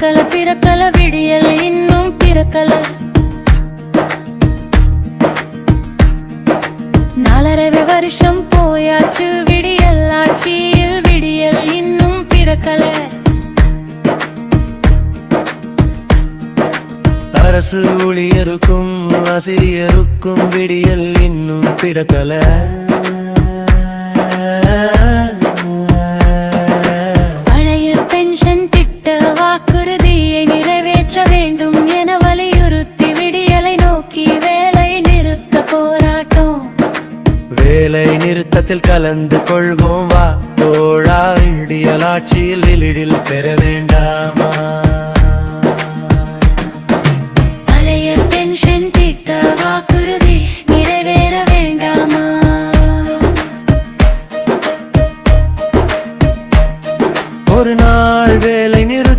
பிறக்கல பிறக்கல விடியல் இன்னும் பிறக்கல. நாலரை வருஷம் போயாச்சு விடியல் ஆட்சியில் விடியல் இன்னும் பிறக்கல. அரசு ஊழியருக்கும் ஆசிரியருக்கும் விடியல் இன்னும் பிறக்கல. வேலை நிறுத்தத்தில் கலந்து கொள்வோம். வா தோழா விடியலாட்சியில் விழிடில் பெற வேண்டாமா? பழைய பென்ஷன் திட்ட வாக்குறுதி நிறைவேற வேண்டாமா? ஒரு நாள் வேலை செய்வோம்